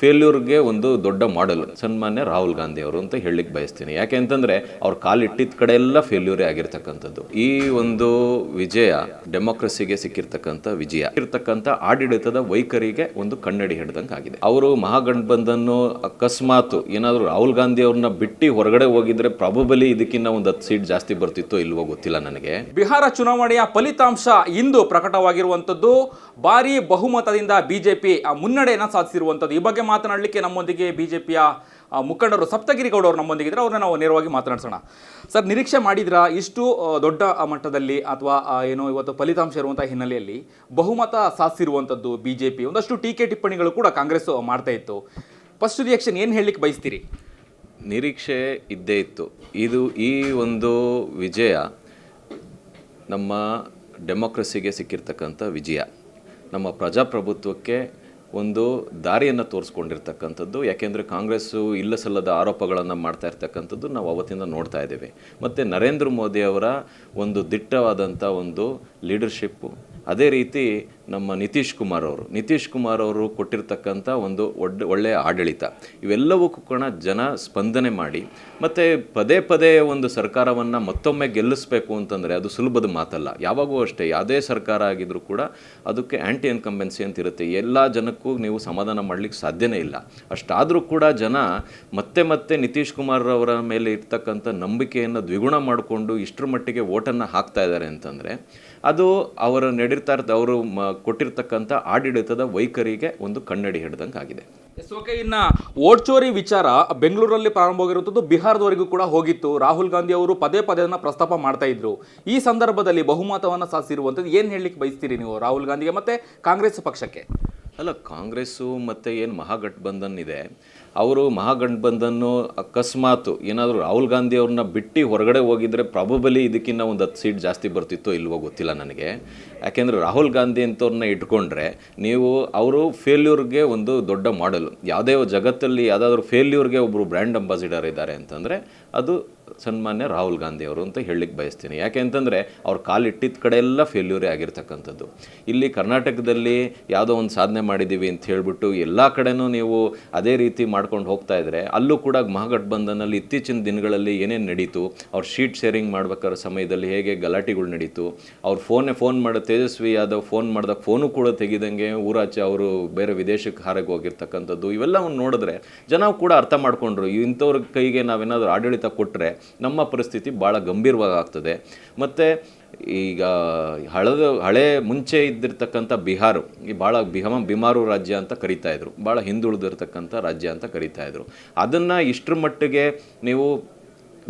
ಫೇಲ್ಯೂರ್ಗೆ ಒಂದು ದೊಡ್ಡ ಮಾಡೆಲ್ ಸನ್ಮಾನ್ಯ ರಾಹುಲ್ ಗಾಂಧಿ ಅವರು ಅಂತ ಹೇಳಲಿಕ್ಕೆ ಬಯಸ್ತೀನಿ. ಯಾಕೆ ಅಂತಂದ್ರೆ ಅವ್ರ ಕಾಲಿಟ್ಟಿದ್ದ ಕಡೆ ಎಲ್ಲ ಫೇಲ್ಯೂರೇ ಆಗಿರ್ತಕ್ಕಂಥದ್ದು. ಈ ಒಂದು ವಿಜಯ ಡೆಮೋಕ್ರಸಿಗೆ ಸಿಕ್ಕಿರ್ತಕ್ಕಂಥ ವಿಜಯ. ಇರ್ತಕ್ಕಂಥ ಆಡಳಿತದ ವೈಖರಿಗೆ ಒಂದು ಕನ್ನಡಿ ಹಿಡ್ದಂಗೆ ಆಗಿದೆ. ಅವರು ಮಹಾಗಠಬಂಧನ್ನು ಅಕಸ್ಮಾತ್ ಏನಾದರೂ ರಾಹುಲ್ ಗಾಂಧಿ ಅವ್ರನ್ನ ಬಿಟ್ಟು ಹೊರಗಡೆ ಹೋಗಿದ್ರೆ ಪ್ರಾಬಬಲಿ ಇದಕ್ಕಿಂತ ಒಂದು ಹತ್ತು ಸೀಟ್ ಜಾಸ್ತಿ ಬರ್ತಿತ್ತೋ ಇಲ್ವೋ ಗೊತ್ತಿಲ್ಲ ನನಗೆ. ಬಿಹಾರ ಚುನಾವಣೆಯ ಫಲಿತಾಂಶ ಇಂದು ಪ್ರಕಟವಾಗಿರುವಂಥದ್ದು. ಭಾರಿ ಬಹುಮತದಿಂದ ಬಿಜೆಪಿ ಮುನ್ನಡೆಯನ್ನು ಸಾಧಿಸಿರುವಂಥದ್ದು. ಈ ಬಗ್ಗೆ ಮಾತನಾಡಲಿಕ್ಕೆ ನಮ್ಮೊಂದಿಗೆ ಬಿಜೆಪಿಯ ಮುಖಂಡರು ಸಪ್ತಗಿರಿ ನಮ್ಮೊಂದಿಗೆ ನಮ್ಮೊಂದಿಗಿದ್ರೆ ಅವ್ರನ್ನ ನಾವು ನೇರವಾಗಿ ಮಾತನಾಡ್ಸೋಣ. ಸರ್, ನಿರೀಕ್ಷೆ ಮಾಡಿದ್ರ ಇಷ್ಟು ದೊಡ್ಡ ಮಟ್ಟದಲ್ಲಿ ಅಥವಾ ಏನು ಇವತ್ತು ಫಲಿತಾಂಶ ಇರುವಂಥ ಹಿನ್ನೆಲೆಯಲ್ಲಿ ಬಹುಮತ ಸಾಧಿಸಿರುವಂಥದ್ದು ಬಿಜೆಪಿ? ಒಂದಷ್ಟು ಟೀಕೆ ಟಿಪ್ಪಣಿಗಳು ಕೂಡ ಕಾಂಗ್ರೆಸ್ ಮಾಡ್ತಾ ಇತ್ತು. ಫಸ್ಟ್ ರಿಯಾಕ್ಷನ್ ಏನು ಹೇಳಲಿಕ್ಕೆ ಬಯಸ್ತೀರಿ? ನಿರೀಕ್ಷೆ ಇದ್ದೇ ಇತ್ತು. ಇದು ಈ ಒಂದು ವಿಜಯ ನಮ್ಮ ಡೆಮೋಕ್ರಸಿಗೆ ಸಿಕ್ಕಿರ್ತಕ್ಕಂಥ ವಿಜಯ. ನಮ್ಮ ಪ್ರಜಾಪ್ರಭುತ್ವಕ್ಕೆ ಒಂದು ದಾರಿಯನ್ನು ತೋರಿಸ್ಕೊಂಡಿರ್ತಕ್ಕಂಥದ್ದು, ಯಾಕೆಂದರೆ ಕಾಂಗ್ರೆಸ್ಸು ಇಲ್ಲ ಸಲ್ಲದ ಆರೋಪಗಳನ್ನು ಮಾಡ್ತಾ ಇರ್ತಕ್ಕಂಥದ್ದು ನಾವು ಅವತ್ತಿಂದ ನೋಡ್ತಾ ಇದ್ದೇವೆ. ಮತ್ತು ನರೇಂದ್ರ ಮೋದಿ ಅವರ ಒಂದು ದಿಟ್ಟವಾದಂಥ ಒಂದು ಲೀಡರ್ಶಿಪ್ಪು ಅದೇ ರೀತಿ ನಮ್ಮ ನಿತೀಶ್ ಕುಮಾರ್ ಅವರು. ನಿತೀಶ್ ಕುಮಾರ್ ಅವರು ಕೊಟ್ಟಿರ್ತಕ್ಕಂಥ ಒಂದು ಒಡ್, ಒಳ್ಳೆಯ ಆಡಳಿತ. ಇವೆಲ್ಲವಕ್ಕೂ ಕೂಡ ಜನ ಸ್ಪಂದನೆ ಮಾಡಿ, ಮತ್ತು ಪದೇ ಪದೇ ಒಂದು ಸರ್ಕಾರವನ್ನು ಮತ್ತೊಮ್ಮೆ ಗೆಲ್ಲಿಸಬೇಕು ಅಂತಂದರೆ ಅದು ಸುಲಭದ ಮಾತಲ್ಲ. ಯಾವಾಗೂ ಅಷ್ಟೇ, ಯಾವುದೇ ಸರ್ಕಾರ ಆಗಿದ್ರೂ ಕೂಡ ಅದಕ್ಕೆ ಆ್ಯಂಟಿ ಇನ್ಕಂಬೆನ್ಸಿ ಅಂತ ಇರುತ್ತೆ ಎಲ್ಲ ಜನಕ್ಕೂ ನೀವು ಸಮಾಧಾನ ಮಾಡಲಿಕ್ಕೆ ಸಾಧ್ಯನೇ ಇಲ್ಲ. ಅಷ್ಟಾದರೂ ಕೂಡ ಜನ ಮತ್ತೆ ಮತ್ತೆ ನಿತೀಶ್ ಕುಮಾರ್ ಅವರ ಮೇಲೆ ಇರ್ತಕ್ಕಂಥ ನಂಬಿಕೆಯನ್ನು ದ್ವಿಗುಣ ಮಾಡಿಕೊಂಡು ಇಷ್ಟರ ಮಟ್ಟಿಗೆ ಓಟನ್ನು ಹಾಕ್ತಾ ಇದ್ದಾರೆ ಅಂತಂದರೆ ಅದು ಅವರು ನಡೀತಾ ಇರ್ತ ಅವರು ಮ, ಕೊಟ್ಟಿರ್ತಕ್ಕಂಥ ಆಡಳಿತದ ವೈಖರಿಗೆ ಒಂದು ಕನ್ನಡಿ ಹಿಡ್ದಂಗೆ ಆಗಿದೆ ಎಸ್ ಓಕೆ ಇನ್ನು ಓಟ್ ಚೋರಿ ವಿಚಾರ ಬೆಂಗಳೂರಲ್ಲಿ ಪ್ರಾರಂಭವಾಗಿರುವಂಥದ್ದು ಬಿಹಾರದವರೆಗೂ ಕೂಡ ಹೋಗಿತ್ತು. ರಾಹುಲ್ ಗಾಂಧಿ ಅವರು ಪದೇ ಪದೇ ಅದನ್ನು ಪ್ರಸ್ತಾಪ ಮಾಡ್ತಾ ಇದ್ರು. ಈ ಸಂದರ್ಭದಲ್ಲಿ ಬಹುಮತವನ್ನು ಸಾಧಿಸಿರುವಂಥದ್ದು ಏನು ಹೇಳಲಿಕ್ಕೆ ಬಯಸ್ತೀರಿ ನೀವು ರಾಹುಲ್ ಗಾಂಧಿಗೆ ಮತ್ತೆ ಕಾಂಗ್ರೆಸ್ ಪಕ್ಷಕ್ಕೆ? ಅಲ್ಲ, ಕಾಂಗ್ರೆಸ್ಸು ಮತ್ತು ಏನು ಮಹಾಗಠಬಂಧನ್ ಇದೆ, ಅವರು ಮಹಾಗಠಬಂಧನ್ನು ಅಕಸ್ಮಾತ್ ಏನಾದರೂ ರಾಹುಲ್ ಗಾಂಧಿ ಅವ್ರನ್ನ ಬಿಟ್ಟು ಹೊರಗಡೆ ಹೋಗಿದ್ರೆ ಪ್ರಾಬಬಲಿ ಇದಕ್ಕಿಂತ ಒಂದು ಹತ್ತು ಸೀಟ್ ಜಾಸ್ತಿ ಬರ್ತಿತ್ತೋ ಇಲ್ವೋ ಗೊತ್ತಿಲ್ಲ ನನಗೆ. ಯಾಕೆಂದರೆ ರಾಹುಲ್ ಗಾಂಧಿ ಅಂತವ್ರನ್ನ ಇಟ್ಕೊಂಡ್ರೆ ನೀವು ಅವರು ಫೇಲ್ಯೂರ್ಗೆ ಒಂದು ದೊಡ್ಡ ಮಾಡೆಲ್ ಯಾವುದೇ ಜಗತ್ತಲ್ಲಿ ಯಾವುದಾದ್ರೂ ಫೇಲ್ಯೂರ್ಗೆ ಒಬ್ಬರು ಬ್ರ್ಯಾಂಡ್ ಅಂಬಾಸಿಡರ್ ಇದ್ದಾರೆ ಅಂತಂದರೆ ಅದು ಸನ್ಮಾನ್ಯ ರಾಹುಲ್ ಗಾಂಧಿ ಅವರು ಅಂತ ಹೇಳಲಿಕ್ಕೆ ಬಯಸ್ತೀನಿ. ಯಾಕೆ ಅಂತಂದರೆ ಅವ್ರು ಕಾಲಿಟ್ಟಿದ್ದ ಕಡೆ ಎಲ್ಲ ಫೇಲ್ಯೂರೇ ಆಗಿರ್ತಕ್ಕಂಥದ್ದು. ಇಲ್ಲಿ ಕರ್ನಾಟಕದಲ್ಲಿ ಯಾವುದೋ ಒಂದು ಸಾಧನೆ ಮಾಡಿದ್ದೀವಿ ಅಂತ ಹೇಳಿಬಿಟ್ಟು ಎಲ್ಲ ಕಡೆನೂ ನೀವು ಅದೇ ರೀತಿ ಮಾಡ್ಕೊಂಡು ಹೋಗ್ತಾ ಇದ್ದರೆ ಅಲ್ಲೂ ಕೂಡ ಮಹಾಗಠಬಂಧನಲ್ಲಿ ಇತ್ತೀಚಿನ ದಿನಗಳಲ್ಲಿ ಏನೇನು ನಡೀತು? ಅವ್ರು ಶೀಟ್ ಶೇರಿಂಗ್ ಮಾಡ್ಬೇಕಾದ್ರೆ ಸಮಯದಲ್ಲಿ ಹೇಗೆ ಗಲಾಟೆಗಳು ನಡೀತು? ಅವ್ರು ಫೋನೇ ಫೋನ್ ಮಾಡೋ, ತೇಜಸ್ವಿ ಯಾದವ್ ಫೋನ್ ಮಾಡಿದಾಗ ಫೋನು ಕೂಡ ತೆಗಿದಂಗೆ ಊರಾಚೆ ಅವರು ಬೇರೆ ವಿದೇಶಕ್ಕೆ ಹಾರಕ್ಕೆ ಹೋಗಿರ್ತಕ್ಕಂಥದ್ದು. ಇವೆಲ್ಲವನ್ನು ನೋಡಿದ್ರೆ ಜನ ಕೂಡ ಅರ್ಥ ಮಾಡ್ಕೊಂಡ್ರು. ಇಂಥವ್ರ ಕೈಗೆ ನಾವೇನಾದರೂ ಆಡಳಿತ ಕೊಟ್ಟರೆ ನಮ್ಮ ಪರಿಸ್ಥಿತಿ ಭಾಳ ಗಂಭೀರವಾಗ್ತದೆ. ಮತ್ತು ಈಗ ಹಳದ, ಹಳೆ ಮುಂಚೆ ಇದ್ದಿರ್ತಕ್ಕಂಥ ಬಿಹಾರು, ಈ ಭಾಳ ಬಿಹಮ, ಬಿಮಾರು ರಾಜ್ಯ ಅಂತ ಕರಿತಾಯಿದ್ರು ಭಾಳ ಹಿಂದುಳಿದಿರ್ತಕ್ಕಂಥ ರಾಜ್ಯ ಅಂತ ಕರಿತಾ ಇದ್ರು. ಅದನ್ನು ಇಷ್ಟರ ಮಟ್ಟಿಗೆ ನೀವು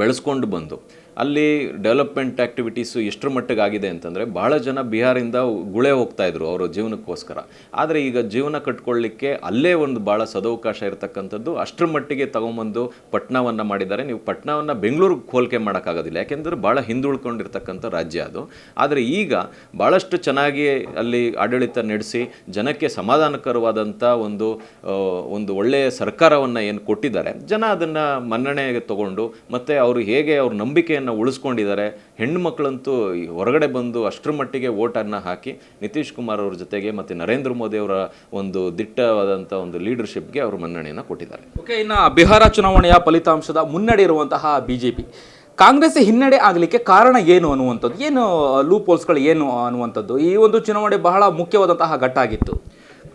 ಬೆಳೆಸ್ಕೊಂಡು ಬಂದು ಅಲ್ಲಿ ಡೆವಲಪ್ಮೆಂಟ್ ಆ್ಯಕ್ಟಿವಿಟೀಸು ಎಷ್ಟರ ಮಟ್ಟಿಗೆ ಆಗಿದೆ ಅಂತಂದರೆ ಭಾಳ ಜನ ಬಿಹಾರಿಂದ ಗುಳೆ ಹೋಗ್ತಾ ಇದ್ರು ಅವರ ಜೀವನಕ್ಕೋಸ್ಕರ. ಆದರೆ ಈಗ ಜೀವನ ಕಟ್ಕೊಳ್ಳಿಕ್ಕೆ ಅಲ್ಲೇ ಒಂದು ಭಾಳ ಸದವಕಾಶ ಇರತಕ್ಕಂಥದ್ದು ಅಷ್ಟರ ಮಟ್ಟಿಗೆ ತಗೊಂಬಂದು ಪಟ್ನಾವನ್ನು ಮಾಡಿದ್ದಾರೆ. ನೀವು ಪಟ್ನಾವನ್ನು ಬೆಂಗಳೂರಿಗೆ ಹೋಲಿಕೆ ಮಾಡೋಕ್ಕಾಗೋದಿಲ್ಲ. ಯಾಕೆಂದರೆ ಭಾಳ ಹಿಂದುಳ್ಕೊಂಡಿರ್ತಕ್ಕಂಥ ರಾಜ್ಯ ಅದು. ಆದರೆ ಈಗ ಭಾಳಷ್ಟು ಚೆನ್ನಾಗಿ ಅಲ್ಲಿ ಆಡಳಿತ ನಡೆಸಿ ಜನಕ್ಕೆ ಸಮಾಧಾನಕರವಾದಂಥ ಒಂದು ಒಂದು ಒಳ್ಳೆಯ ಸರ್ಕಾರವನ್ನು ಏನು ಕೊಟ್ಟಿದ್ದಾರೆ. ಜನ ಅದನ್ನು ಮನ್ನಣೆಗೆ ತಗೊಂಡು ಮತ್ತು ಅವರು ಹೇಗೆ ಅವ್ರ ನಂಬಿಕೆಯನ್ನು ಉಳಿಸ್ಕೊಂಡಿದ್ದಾರೆ. ಹೆಣ್ಣು ಮಕ್ಕಳಂತೂ ಹೊರಗಡೆ ಬಂದು ಅಷ್ಟರ ಮಟ್ಟಿಗೆ ಓಟನ್ನು ಹಾಕಿ ನಿತೀಶ್ ಕುಮಾರ್ ಅವ್ರ ಜೊತೆಗೆ ಮತ್ತು ನರೇಂದ್ರ ಮೋದಿ ಅವರ ಒಂದು ದಿಟ್ಟವಾದಂಥ ಒಂದು ಲೀಡರ್ಶಿಪ್ಗೆ ಅವರು ಮನ್ನಣೆಯನ್ನು ಕೊಟ್ಟಿದ್ದಾರೆ. ಓಕೆ, ಇನ್ನು ಬಿಹಾರ ಚುನಾವಣೆಯ ಫಲಿತಾಂಶದ ಮುನ್ನಡೆ ಇರುವಂತಹ ಪಿ ಕಾಂಗ್ರೆಸ್ ಹಿನ್ನಡೆ ಆಗಲಿಕ್ಕೆ ಕಾರಣ ಏನು ಅನ್ನುವಂಥದ್ದು, ಏನು ಲೂಪ್ ಹೋಲ್ಸ್ಗಳು ಏನು ಅನ್ನುವಂಥದ್ದು, ಈ ಒಂದು ಚುನಾವಣೆ ಬಹಳ ಮುಖ್ಯವಾದಂತಹ ಘಟ್ಟ ಆಗಿತ್ತು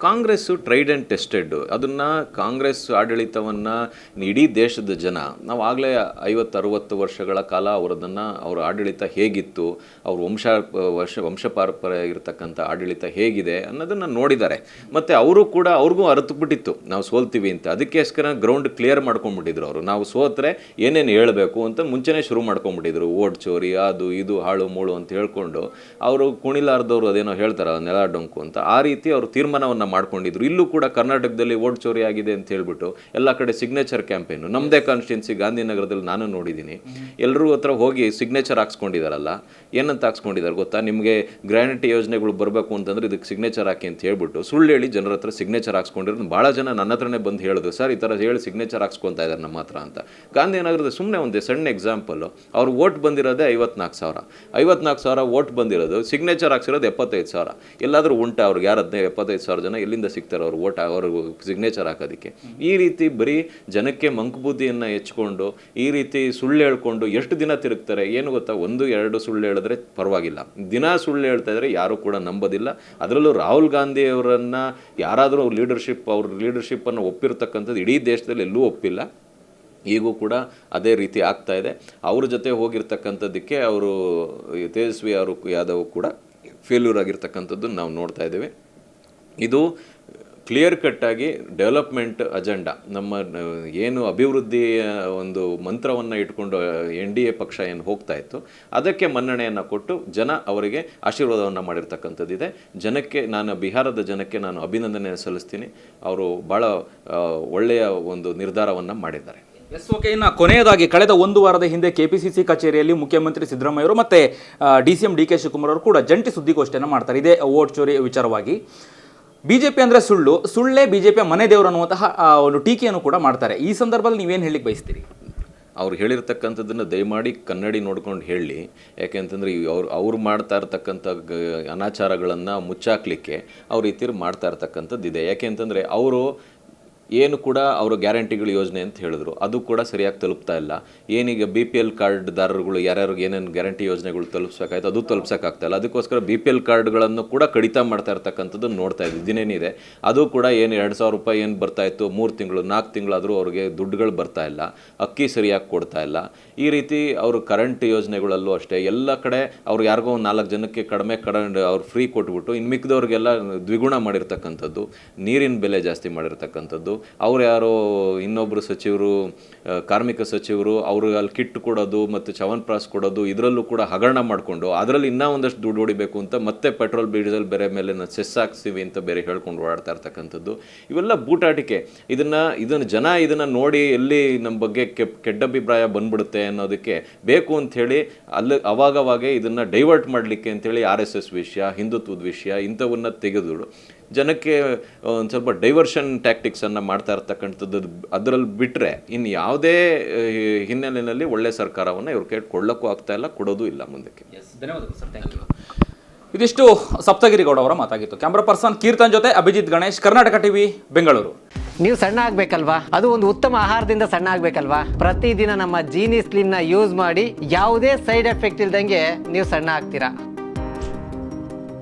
ಕಾಂಗ್ರೆಸ್ಸು ಟ್ರೈಡ್ ಆ್ಯಂಡ್ ಟೆಸ್ಟೆಡ್ ಅದನ್ನು ಕಾಂಗ್ರೆಸ್ ಆಡಳಿತವನ್ನು ಇಡೀ ದೇಶದ ಜನ. ನಾವು ಆಗಲೇ ಐವತ್ತು ಅರುವತ್ತು ವರ್ಷಗಳ ಕಾಲ ಅವರದನ್ನು, ಅವರ ಆಡಳಿತ ಹೇಗಿತ್ತು, ಅವ್ರ ವಂಶ, ವರ್ಷ, ವಂಶಪಾರಂಪರ್ಯ ಇರತಕ್ಕಂಥ ಆಡಳಿತ ಹೇಗಿದೆ ಅನ್ನೋದನ್ನು ನೋಡಿದ್ದಾರೆ. ಮತ್ತು ಅವರು ಕೂಡ ಅವ್ರಿಗೂ ಅರಿತುಬಿಟ್ಟಿತ್ತು. ನಾವು ಸೋಲ್ತೀವಿ ಅಂತ. ಅದಕ್ಕೋಸ್ಕರ ಗ್ರೌಂಡ್ ಕ್ಲಿಯರ್ ಮಾಡ್ಕೊಂಡ್ಬಿಟ್ಟಿದ್ರು ಅವರು. ನಾವು ಸೋತ್ರೆ ಏನೇನು ಹೇಳಬೇಕು ಅಂತ ಮುಂಚೆನೇ ಶುರು ಮಾಡ್ಕೊಂಡ್ಬಿಟ್ಟಿದ್ರು. ಓಟ್ ಚೋರಿ, ಅದು, ಇದು, ಹಾಳು, ಮೂಳು ಅಂತ ಹೇಳ್ಕೊಂಡು. ಅವರು ಕುಣಿಲಾರ್ದವ್ರು ಅದೇನೋ ಹೇಳ್ತಾರೆ ನೆಲ ಡೊಂಕು ಅಂತ. ಆ ರೀತಿ ಅವರು ತೀರ್ಮಾನವನ್ನು ಮಾಡ್ಕೊಂಡಿದ್ರು. ಇಲ್ಲೂ ಕೂಡ ಕರ್ನಾಟಕದಲ್ಲಿ ಓಟ್ ಚೋರಿ ಆಗಿದೆ ಅಂತ ಹೇಳ್ಬಿಟ್ಟು ಎಲ್ಲ ಕಡೆ ಸಿಗ್ನೇಚರ್ ಕ್ಯಾಂಪೇನು ನಮ್ಮದೇ ಕಾನ್ಸ್ಟಿಟ್ಯೂನ್ಸಿ ಗಾಂಧಿನಗರದಲ್ಲಿ ನಾನು ನೋಡಿದ್ದೀನಿ. ಎಲ್ಲರೂ ಹತ್ರ ಹೋಗಿ ಸಿಗ್ನೇಚರ್ ಹಾಕ್ಸ್ಕೊಂಡಿದಾರಲ್ಲ ಏನಂತ ಹಾಕ್ಸ್ಕೊಂಡಿದ್ದಾರೆ ಗೊತ್ತಾ? ನಿಮಗೆ ಗ್ರ್ಯಾನಿಟಿ ಯೋಜನೆಗಳು ಬರಬೇಕು ಅಂತಂದ್ರೆ ಇದಕ್ಕೆ ಸಿಗ್ನೇಚರ್ ಹಾಕಿ ಅಂತ ಹೇಳ್ಬಿಟ್ಟು ಸುಳ್ಳು ಹೇಳಿ ಜನರ ಹತ್ರ ಸಿಗ್ನೇಚರ್ ಹಾಕ್ಸ್ಕೊಂಡಿರೋದು. ಭಾಳ ಜನ ನನ್ನ ಹತ್ರನೇ ಬಂದು ಹೇಳಿದ್ರು ಸರ್ ಈ ಥರ ಹೇಳಿ ಸಿಗ್ನೇಚರ್ ಹಾಕ್ಸ್ಕೊತಾ ಇದ್ದಾರೆ ನಮ್ಮ ಹತ್ರ ಅಂತ. ಗಾಂಧಿನಗರದ ಸುಮ್ಮನೆ ಒಂದು ಸಣ್ಣ ಎಕ್ಸಾಂಪಲ್ಲು ಅವ್ರು ಓಟ್ ಬಂದಿರೋದೇ ಐವತ್ನಾಲ್ಕು ಸಾವಿರ. ಐವತ್ನಾಲ್ಕು ಸಾವಿರ ಓಟ್ ಬಂದಿರೋದು ಸಿಗ್ನೇಚರ್ ಹಾಕ್ಸಿರೋದು ಎಪ್ಪತ್ತೈದು ಸಾವಿರ. ಎಲ್ಲಾದರೂ ಉಂಟಾ ಅವ್ರಿಗೆ? ಯಾರು ಹದಿನೈದು ಎಪ್ಪತ್ತೈದು ಸಾವಿರ ಜನ ಎಲ್ಲಿಂದ ಸಿಗ್ತಾರೆ ಅವ್ರು ಓಟ್ ಅವರು ಸಿಗ್ನೇಚರ್ ಹಾಕೋದಕ್ಕೆ. ಈ ರೀತಿ ಬರೀ ಜನಕ್ಕೆ ಮಂಕುಬುದ್ಧಿಯನ್ನು ಹೆಚ್ಕೊಂಡು, ಈ ರೀತಿ ಸುಳ್ಳು ಹೇಳ್ಕೊಂಡು ಎಷ್ಟು ದಿನ ತಿರುಗ್ತಾರೆ, ಏನು ಗೊತ್ತಾ? ಒಂದು, ಎರಡು ಸುಳ್ಳು ಹೇಳಿದ್ರೆ ಪರವಾಗಿಲ್ಲ. ದಿನ ಸುಳ್ಳು ಹೇಳ್ತಾ ಇದ್ರೆ ಯಾರು ಕೂಡ ನಂಬೋದಿಲ್ಲ. ಅದರಲ್ಲೂ ರಾಹುಲ್ ಗಾಂಧಿ ಅವರನ್ನು ಯಾರಾದರೂ ಲೀಡರ್ಶಿಪ್ ಅವ್ರ ಲೀಡರ್ಶಿಪ್ಪನ್ನು ಒಪ್ಪಿರ್ತಕ್ಕಂಥದ್ದು ಇಡೀ ದೇಶದಲ್ಲಿ ಎಲ್ಲೂ ಒಪ್ಪಿಲ್ಲ. ಈಗೂ ಕೂಡ ಅದೇ ರೀತಿ ಆಗ್ತಾ ಇದೆ. ಅವ್ರ ಜೊತೆ ಹೋಗಿರ್ತಕ್ಕಂಥದ್ದಕ್ಕೆ ಅವರು, ತೇಜಸ್ವಿ ಅವರು, ಯಾದವ್ ಕೂಡ ಫೇಲ್ಯೂರ್ ಆಗಿರ್ತಕ್ಕಂಥದ್ದು ನಾವು ನೋಡ್ತಾ ಇದ್ದೇವೆ. ಇದು ಕ್ಲಿಯರ್ ಕಟ್ಟಾಗಿ ಡೆವಲಪ್ಮೆಂಟ್ ಅಜೆಂಡಾ ನಮ್ಮ, ಏನು ಅಭಿವೃದ್ಧಿಯ ಒಂದು ಮಂತ್ರವನ್ನು ಇಟ್ಕೊಂಡು, ಎನ್ ಡಿ ಎ ಪಕ್ಷ ಏನು ಹೋಗ್ತಾ ಇತ್ತು, ಅದಕ್ಕೆ ಮನ್ನಣೆಯನ್ನು ಕೊಟ್ಟು ಜನ ಅವರಿಗೆ ಆಶೀರ್ವಾದವನ್ನು ಮಾಡಿರ್ತಕ್ಕಂಥದ್ದಿದೆ. ಜನಕ್ಕೆ, ನಾನು ಬಿಹಾರದ ಜನಕ್ಕೆ ನಾನು ಅಭಿನಂದನೆ ಸಲ್ಲಿಸ್ತೀನಿ. ಅವರು ಭಾಳ ಒಳ್ಳೆಯ ಒಂದು ನಿರ್ಧಾರವನ್ನು ಮಾಡಿದ್ದಾರೆ. ಎಸ್ ಓಕೆ ಇನ್ನು ಕೊನೆಯದಾಗಿ ಕಳೆದ ಒಂದು ವಾರದ ಹಿಂದೆ ಕೆಪಿಸಿಸಿ ಕಚೇರಿಯಲ್ಲಿ ಮುಖ್ಯಮಂತ್ರಿ ಸಿದ್ದರಾಮಯ್ಯ ಮತ್ತು ಮತ್ತೆ D C M D K Shivakumar ಅವರು ಕೂಡ ಜಂಟಿ ಸುದ್ದಿಗೋಷ್ಠಿಯನ್ನು ಮಾಡ್ತಾರೆ. ಇದೇ ಓಟ್ ಚೋರಿ ವಿಚಾರವಾಗಿ. ಬಿಜೆಪಿ ಅಂದ್ರೆ ಸುಳ್ಳು, ಸುಳ್ಳೇ ಬಿಜೆಪಿಯ ಮನೆ ದೇವರು ಅನ್ನುವಂತಹ ಒಂದು ಟೀಕೆಯನ್ನು ಕೂಡ ಮಾಡ್ತಾರೆ. ಈ ಸಂದರ್ಭದಲ್ಲಿ ನೀವೇನು ಹೇಳಿಕ್ ಬಯಸ್ತೀರಿ? ಅವ್ರು ಹೇಳಿರ್ತಕ್ಕಂಥದ್ದನ್ನು ದಯಮಾಡಿ ಕನ್ನಡಿ ನೋಡ್ಕೊಂಡು ಹೇಳಿ. ಯಾಕೆಂತಂದರೆ ಅವ್ರು ಅವ್ರು ಮಾಡ್ತಾ ಇರ್ತಕ್ಕಂಥ ಗ- ಅನಾಚಾರಗಳನ್ನು ಮುಚ್ಚಾಕ್ಲಿಕ್ಕೆ ಅವ್ರು ಈ ಮಾಡ್ತಾ ಇರ್ತಕ್ಕಂಥದ್ದು ಇದೆ ಯಾಕೆಂತಂದರೆ ಅವರು ಏನು ಕೂಡ ಅವರು ಗ್ಯಾರಂಟಿಗಳು ಯೋಜನೆ ಅಂತ ಹೇಳಿದ್ರು. ಅದು ಕೂಡ ಸರಿಯಾಗಿ ತಲುಪ್ತಾ ಇಲ್ಲ. ಏನೀಗ ಬಿ ಪಿ ಎಲ್ ಕಾರ್ಡ್ದಾರರುಗಳು ಯಾರ್ಯಾರಿಗೆ ಏನೇನು ಗ್ಯಾರಂಟಿ ಯೋಜನೆಗಳು ತಲುಪಿಸ್ಬೇಕಾಯ್ತು ಅದು ತಲುಪ್ಸೋಕ್ಕಾಗ್ತಾ ಇಲ್ಲ. ಅದಕ್ಕೋಸ್ಕರ ಬಿ ಪಿ ಎಲ್ ಕಾರ್ಡ್ಗಳನ್ನು ಕೂಡ ಕಡಿತ ಮಾಡ್ತಾ ಇರ್ತಕ್ಕಂಥದ್ದು ನೋಡ್ತಾ ಇದ್ದೀವಿ ದಿನೇನಿದೆ ಅದು ಕೂಡ ಏನು ಎರಡು ಸಾವಿರ ರೂಪಾಯಿ ಏನು ಬರ್ತಾ ಇತ್ತು? ಮೂರು ತಿಂಗಳು, ನಾಲ್ಕು ತಿಂಗಳಾದರೂ ಅವ್ರಿಗೆ ದುಡ್ಡುಗಳು ಬರ್ತಾ ಇಲ್ಲ. ಅಕ್ಕಿ ಸರಿಯಾಗಿ ಕೊಡ್ತಾ ಇಲ್ಲ. ಈ ರೀತಿ ಅವರು ಕರೆಂಟ್ ಯೋಜನೆಗಳಲ್ಲೂ ಅಷ್ಟೇ. ಎಲ್ಲ ಕಡೆ ಅವ್ರು ಯಾರಿಗೋ ಒಂದು ನಾಲ್ಕು ಜನಕ್ಕೆ ಕಡಿಮೆ ಕಡ ಅವ್ರು ಫ್ರೀ ಕೊಟ್ಬಿಟ್ಟು ಇನ್ನು ಮಿಕ್ಕಿದವ್ರಿಗೆಲ್ಲ ದ್ವಿಗುಣ ಮಾಡಿರ್ತಕ್ಕಂಥದ್ದು. ನೀರಿನ ಬೆಲೆ ಜಾಸ್ತಿ ಮಾಡಿರ್ತಕ್ಕಂಥದ್ದು. ಅವ್ರು ಯಾರೋ ಇನ್ನೊಬ್ಬರು ಸಚಿವರು ಕಾರ್ಮಿಕ ಸಚಿವರು, ಅವ್ರಿಗೆ ಅಲ್ಲಿ ಕಿಟ್ ಕೊಡೋದು ಮತ್ತು ಚವನ್ಪ್ರಾಸ್ ಕೊಡೋದು ಇದರಲ್ಲೂ ಕೂಡ ಹಗರಣ ಮಾಡಿಕೊಂಡು ಅದರಲ್ಲಿ ಇನ್ನೂ ಒಂದಷ್ಟು ದುಡ್ಡು ಹೊಡಿಬೇಕು ಅಂತ ಮತ್ತೆ ಪೆಟ್ರೋಲ್ ಡೀಸೆಲ್ ಬೇರೆ ಮೇಲೆ ಸೆಸ್ ಹಾಕ್ಸ್ತೀವಿ ಅಂತ ಬೇರೆ ಹೇಳ್ಕೊಂಡು ಓಡಾಡ್ತಾ ಇರ್ತಕ್ಕಂಥದ್ದು. ಇವೆಲ್ಲ ಬೂಟಾಟಿಕೆ. ಇದನ್ನು ಇದನ್ನು ಜನ ಇದನ್ನು ನೋಡಿ ಎಲ್ಲಿ ನಮ್ಮ ಬಗ್ಗೆ ಕೆಡ್ಡಭಿಪ್ರಾಯ ಬಂದ್ಬಿಡುತ್ತೆ ಅನ್ನೋದಕ್ಕೆ ಬೇಕು ಅಂಥೇಳಿ ಅಲ್ಲಿ ಅವಾಗವಾಗೇ ಇದನ್ನು ಡೈವರ್ಟ್ ಮಾಡಲಿಕ್ಕೆ ಅಂತೇಳಿ ಆರ್ ಎಸ್ ಎಸ್ ವಿಷಯ, ಹಿಂದುತ್ವದ ವಿಷಯ ಇಂಥವನ್ನ ತೆಗೆದು ಜನಕ್ಕೆ ಒಂದು ಸ್ವಲ್ಪ ಡೈವರ್ಷನ್ ಟ್ಯಾಕ್ಟಿಕ್ಸನ್ನು ಮಾಡ್ತಾ ಇರ್ತಕ್ಕಂಥದ್ದು ಅದರಲ್ಲಿ ಬಿಟ್ಟರೆ ಇನ್ನು ಯಾವುದೇ ಹಿನ್ನೆಲೆಯಲ್ಲಿ ಒಳ್ಳೆ ಸರ್ಕಾರವನ್ನು ಇವ್ರು ಕೇಳ್ಕೊಳ್ಳೋಕ್ಕೂ ಕೊಳ್ಳಕ್ಕೂ ಆಗ್ತಾ ಇಲ್ಲ ಕೊಡೋದು ಇಲ್ಲ ಮುಂದಕ್ಕೆ. ಧನ್ಯವಾದಗಳು ಸರ್. ಥ್ಯಾಂಕ್ ಯು ಇದಿಷ್ಟು ಸಪ್ತಗಿರಿ ಗೌಡ ಅವರ ಮಾತಾಗಿತ್ತು. ಕ್ಯಾಮ್ರಾ ಪರ್ಸನ್ ಕೀರ್ತನ್ ಜೊತೆ ಅಭಿಜಿತ್ ಗಣೇಶ್ ಕರ್ನಾಟಕ ಟಿವಿ ಬೆಂಗಳೂರು. ನೀವು ಸಣ್ಣ ಆಗ್ಬೇಕಲ್ವಾ? ಅದು ಒಂದು ಉತ್ತಮ ಆಹಾರದಿಂದ ಸಣ್ಣ ಆಗ್ಬೇಕಲ್ವಾ? ಪ್ರತಿದಿನ ನಮ್ಮ ಜೀನಿ ಸ್ಲಿಮ್ನ ಯೂಸ್ ಮಾಡಿ ಯಾವುದೇ ಸೈಡ್ ಎಫೆಕ್ಟ್ ಇಲ್ದಂಗೆ ನೀವು ಸಣ್ಣ ಆಗ್ತೀರಾ?